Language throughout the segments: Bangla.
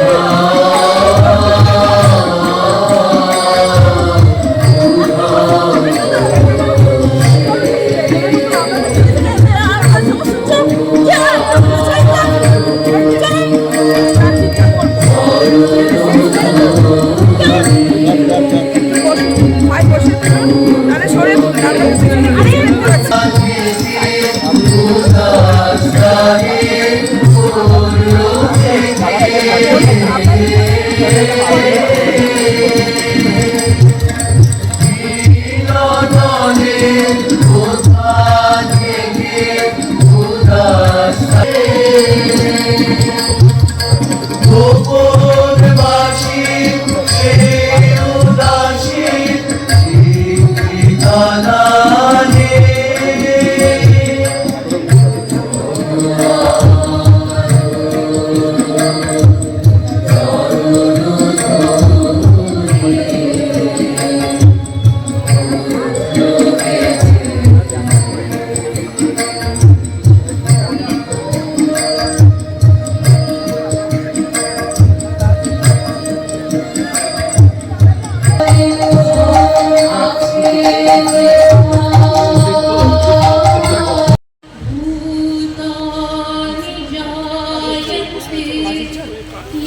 Yeah. Thank you.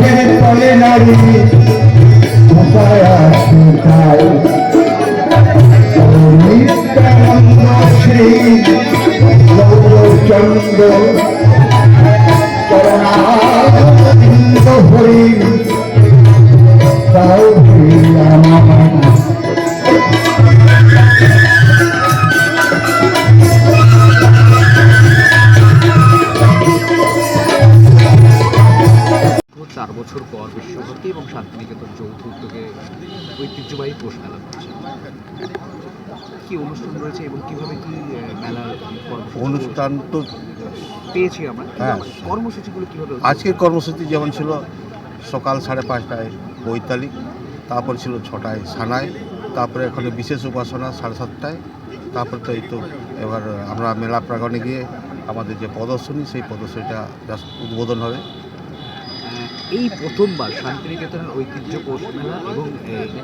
গাছের তলে নারী। কোথায় আছে শান্তিনিকেতন যৌথ উদ্যোগে ঐতিহ্যবাহী পৌষ মেলা করছে কি অনুষ্ঠান রয়েছে এবং কীভাবে কি মেলার অনুষ্ঠান তো পেয়েছি আমরা। হ্যাঁ। কর্মসূচিগুলো কীভাবে আজকের কর্মসূচি যেমন ছিল সকাল সাড়ে পাঁচটায় বৈতালি তারপর ছিল ছটায় সানায় তারপরে এখানে বিশেষ উপাসনা সাড়ে সাতটায় তারপরে তো এই তো এবার আমরা মেলা প্রাঙ্গণে গিয়ে আমাদের যে প্রদর্শনী সেই প্রদর্শনীটা জাস্ট উদ্বোধন হবে। এই প্রথমবার শান্তিনিকেতনের ঐতিহ্য পৌষ মেলা এবং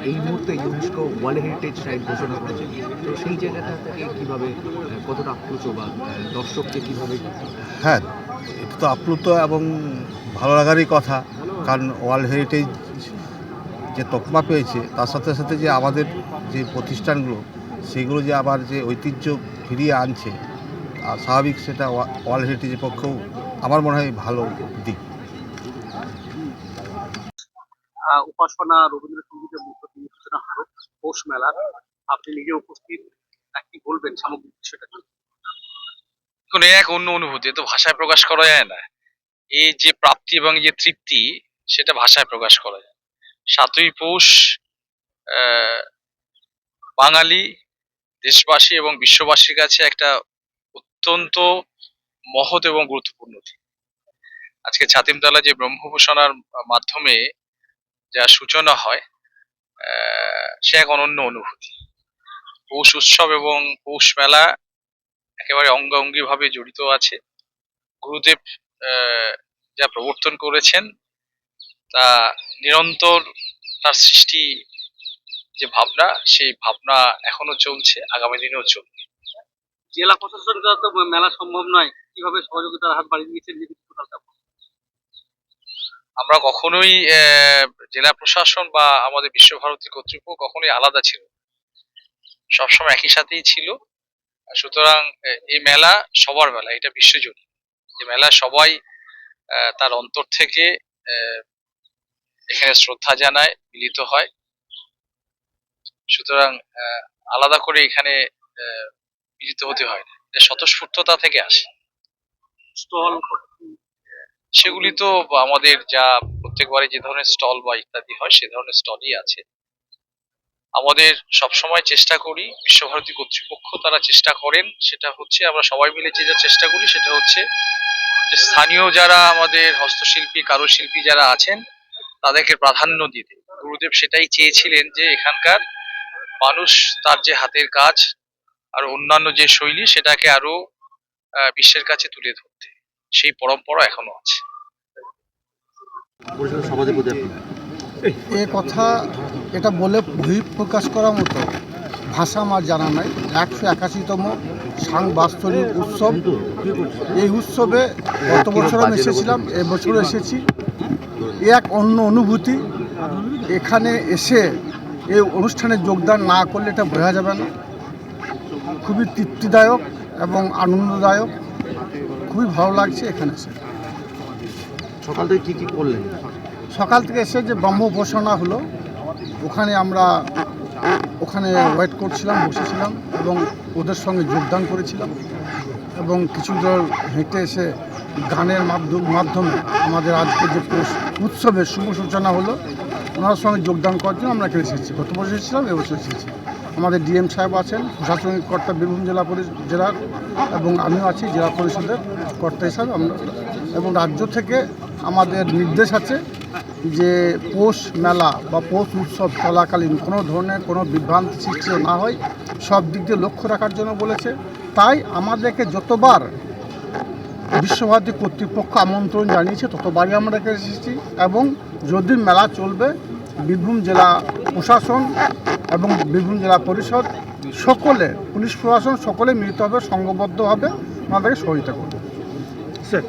এই মুহূর্তে ইউনেস্কো ওয়ার্ল্ড হেরিটেজ সাইট ঘোষণা করেছে। তো সেই জায়গাটা থেকে কীভাবে কতটা আপ্লুত বা দর্শককে কীভাবে হ্যাঁ এটা তো আপ্লুত এবং ভালো লাগারই কথা। কারণ ওয়ার্ল্ড হেরিটেজ যে তকমা পেয়েছে, তার সাথে সাথে যে আমাদের যে প্রতিষ্ঠানগুলো, সেগুলো যে আবার যে ঐতিহ্য ফিরিয়ে আনছে, আর স্বাভাবিক সেটা ওয়া- ওয়ার্ল্ড হেরিটেজের পক্ষেও আমার মনে হয় ভালো দিক। উপাসনা, রবীন্দ্রসঙ্গীতের মুক্ত হলো পৌষ মেলার আপনি নিজে উপস্থিত কি বলবেন সামগ্রিক বিষয়টা? দেখুন এক অন্য অনুভূতি তো ভাষায় প্রকাশ করা যায় না। এই যে প্রাপ্তি এবং যে তৃপ্তি, সেটা ভাষায় প্রকাশ করা যায় সাতই পৌষ বাঙালি, দেশবাসী এবং বিশ্ববাসীর কাছে একটা অত্যন্ত মহৎ এবং গুরুত্বপূর্ণ দিন। আজকে ছাতিমতলা যে ব্রহ্মভূষণার মাধ্যমে যা সূচনা হয় সে এক অনন্য অনুভূতি। পৌষ উৎসব এবং পৌষ মেলা একেবারে অঙ্গাঙ্গি ভাবে জড়িত আছে। গুরুদেব যা প্রবর্তন করেছেন, তা নিরন্তর তার সৃষ্টি যে ভাবনা, সেই ভাবনা এখনও চলছে, আগামী দিনেও চলবে। জেলা প্রশাসন দ্বারা তো মেলা সম্ভব নয়। কীভাবে সহযোগিতার হাত বাড়িয়ে দিয়েছেন। আমরা কখনোই জেলা প্রশাসন বা আমাদের বিশ্বভারতী কর্তৃপক্ষ কখনোই আলাদা ছিল সবসময় একই সাথেই ছিল। সুতরাং এই মেলা সবার মেলা, এটা বিশ্বজুড়ে। এই মেলা সবাই তার অন্তর থেকে এখানে শ্রদ্ধা জানায়, মিলিত হয়। সুতরাং আলাদা করে এখানে মিলিত হতে হয় না। এটা স্বতঃস্ফূর্ততা থেকে আসে। সেগুলি তো আমাদের যা প্রত্যেকবারে যে ধরনের স্টল বা ইত্যাদি হয়, সে ধরনের স্টলই আছে। আমাদের সবসময় চেষ্টা করি, বিশ্বভারতী কর্তৃপক্ষ তারা চেষ্টা করেন। সেটা হচ্ছে আমরা সবাই মিলে যে যা চেষ্টা করি, সেটা হচ্ছে যে স্থানীয় যারা আমাদের হস্তশিল্পী, কারুশিল্পী যারা আছেন, তাদেরকে প্রাধান্য দিতে। গুরুদেব সেটাই চেয়েছিলেন যে এখানকার মানুষ তার যে হাতের কাজ আর অন্যান্য যে শৈলী, সেটাকে আরও বিশ্বের কাছে তুলে ধরতে। সেই পরম্পরা এখনও আছে। এ কথা এটা বলে বহিঃপ্রকাশ করার মতো ভাষা আমার জানা নাই। একশো একাশিতম সাংবাস্তরিক উৎসব। এই উৎসবে গত বছর আমি এসেছিলাম এবছরও এসেছি। এ এক অন্য অনুভূতি। এখানে এসে এই অনুষ্ঠানে যোগদান না করলে এটা বোঝা যাবে না। খুবই তৃপ্তিদায়ক এবং আনন্দদায়ক। খুবই ভালো লাগছে এখানে এসে। সকাল থেকে কী কী করলেন? সকাল থেকে এসে যে ব্রহ্ম উপাসনা হলো ওখানে আমরা ওখানে ওয়েট করছিলাম বসেছিলাম এবং ওদের সঙ্গে যোগদান করেছিলাম এবং কিছু দূর হেঁটে এসে গানের মাধ্যম মাধ্যমে আমাদের আজকে যে উৎসবের শুভ সূচনা হলো ওনার সঙ্গে যোগদান করার জন্য আমরা এখানে এসেছি। গত বছর এসেছিলাম এবছর এসেছি। আমাদের ডিএম সাহেব আছেন প্রশাসনিক কর্তা বীরভূম জেলা পরিষদ জেলার এবং আমিও আছি জেলা পরিষদের। কর্তা হিসাবে আমরা। এবং রাজ্য থেকে আমাদের নির্দেশ আছে যে পৌষ মেলা বা পৌষ উৎসব চলাকালীন কোনো ধরনের কোনো বিভ্রান্তি সৃষ্টি না হয়, সব দিক দিয়ে লক্ষ্য রাখার জন্য বলেছে। তাই আমাদেরকে যতবার বিশ্বভারতী কর্তৃপক্ষ আমন্ত্রণ জানিয়েছে, ততবারই আমরা এসেছি। এবং যদি মেলা চলবে, বীরভূম জেলা প্রশাসন এবং বীরভূম জেলা পরিষদ সকলে, পুলিশ প্রশাসন সকলে মিলিতভাবে সংঘবদ্ধভাবে আমাদেরকে সহযোগিতা করবে। ಸರ್